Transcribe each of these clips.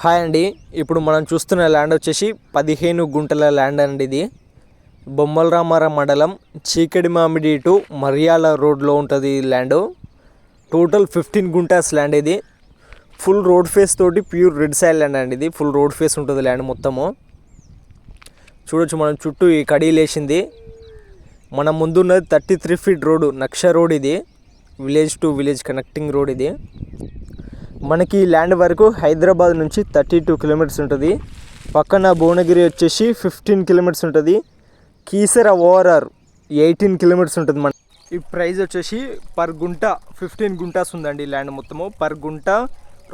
Hi అండి. ఇప్పుడు మనం చూస్తున్న ల్యాండ్ వచ్చేసి పదిహేను గుంటల ల్యాండ్ అండి ఇది. బొమ్మలరామారా మండలం చీకటి మామిడి టు మర్యాల రోడ్లో ఉంటుంది ఈ land. Total fifteen guntas land ఇది. ఫుల్ రోడ్ ఫేస్ తోటి ప్యూర్ రెడ్ సైడ్ ల్యాండ్ అండి ఇది. ఫుల్ రోడ్ ఫేస్ ఉంటుంది ల్యాండ్ మొత్తము. చూడొచ్చు మనం చుట్టూ ఈ కడీలు వేసింది. మన ముందున్నది థర్టీ త్రీ ఫీట్ రోడ్ నక్ష రోడ్ ఇది. Village to village connecting road ఇది. మనకి ఈ ల్యాండ్ వరకు హైదరాబాద్ నుంచి థర్టీ టూ కిలోమీటర్స్ ఉంటుంది. పక్కన భువనగిరి వచ్చేసి ఫిఫ్టీన్ కిలోమీటర్స్ ఉంటుంది. కీసర ఓఆర్ఆర్ ఎయిటీన్ కిలోమీటర్స్ ఉంటుంది మన ఈ ప్రైస్ వచ్చేసి పర్ గుంట ఫిఫ్టీన్ గుంటాస్ ఉందండి ల్యాండ్ మొత్తము. పర్ గుంట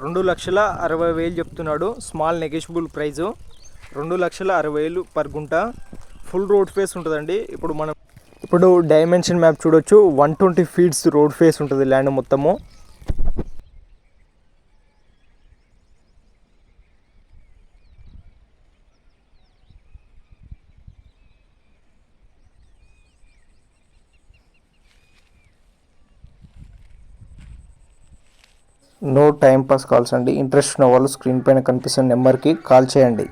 రెండు లక్షల అరవై వేలు చెప్తున్నాడు. స్మాల్ నెగెషబుల్ ప్రైజు రెండు లక్షల అరవై వేలు పర్ గుంట. ఫుల్ రోడ్ ఫేస్ ఉంటుందండి. ఇప్పుడు మనం ఇప్పుడు డైమెన్షన్ మ్యాప్ చూడొచ్చు. One twenty feets road face ఉంటుంది ల్యాండ్ మొత్తము. నో టైం పాస్ కాల్స్ అండి. ఇంట్రెస్ట్ ఉన్న వాళ్ళు స్క్రీన్ పైన కనిపిస్తున్న నెంబర్కి కాల్ చేయండి.